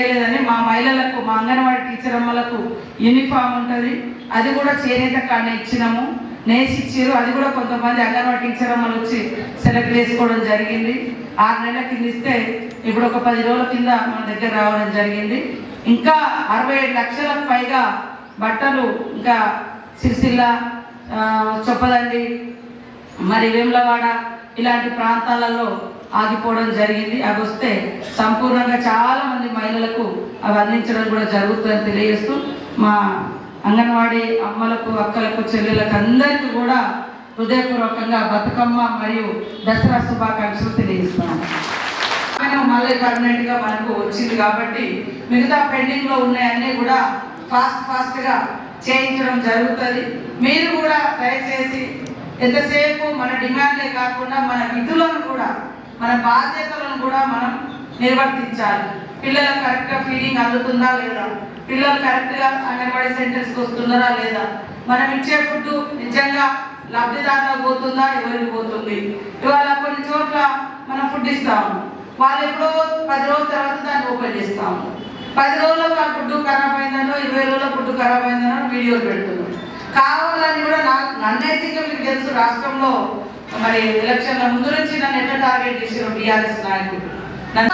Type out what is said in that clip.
మహిళలకు మా anganwadi teacher అమ్మలకు uniform ఉంటుంది. అది కూడా చేనేత కాడ ఇచ్చినాము. నేసి ఇచ్చారు అది కూడా కొంతమంది అంగన్వాడీ టీచర్ అమ్మలు వచ్చి సెలెక్ట్ చేసుకోవడం జరిగింది. ఆరు నెలల కింద ఇస్తే ఇప్పుడు ఒక పది రోజుల కింద మన దగ్గర రావడం జరిగింది. ఇంకా అరవై ఏడు లక్షలకు పైగా బట్టలు ఇంకా సిరిసిల్ల చొప్పదండి మరి వేములవాడ ఇలాంటి ప్రాంతాలలో ఆగిపోవడం జరిగింది. అవి వస్తే సంపూర్ణంగా చాలా మంది మహిళలకు అవి అందించడం కూడా జరుగుతుందని తెలియజేస్తూ మా అంగన్వాడీ అమ్మలకు అక్కలకు చెల్లెలకు అందరికీ కూడా హృదయపూర్వకంగా బతుకమ్మ మరియు దసరా శుభాకాంక్షలు తెలియజేస్తున్నాను. మళ్ళీ పర్మనెంట్గా మనకు వచ్చింది కాబట్టి మిగతా పెండింగ్లో ఉన్నాయన్నీ కూడా ఫాస్ట్ ఫాస్ట్గా చేయించడం జరుగుతుంది. మీరు కూడా దయచేసి ఎంతసేపు మన డిమాండ్లే కాకుండా మన విధులను కూడా మన బాధ్యతలను కూడా మనం నిర్వర్తించాలి. పిల్లలకు కరెక్ట్గా ఫీడింగ్ అందుతుందా లేదా? పిల్లలు కరెక్ట్గా అంగన్వాడీ సెంటర్స్కి వస్తున్నారా లేదా? మనం ఇచ్చే ఫుడ్ నిజంగా లబ్ధిదారులకు పోతుందా? ఎవరికి పోతుంది? ఇవాళ కొన్ని చోట్ల మనం ఫుడ్ ఇస్తాము. వాళ్ళు ఎప్పుడో పది రోజుల తర్వాత దాన్ని ఓపెన్ చేస్తాము. పది రోజులకు ఆ ఫుడ్ ఖరాబ్ అయిందనో ఇరవై రోజుల ఫుడ్ ఖరాబ్ అయిందనో వీడియోలు పెడుతున్నాం. కావాలని కూడా నా నన్నైతే మీకు తెలుసు రాష్ట్రంలో మరి ఎలక్షన్ల ముందు నుంచి నన్ను ఎట్లా టార్గెట్ చేసారు టీఆర్ఎస్ నాయకుడు నన్ను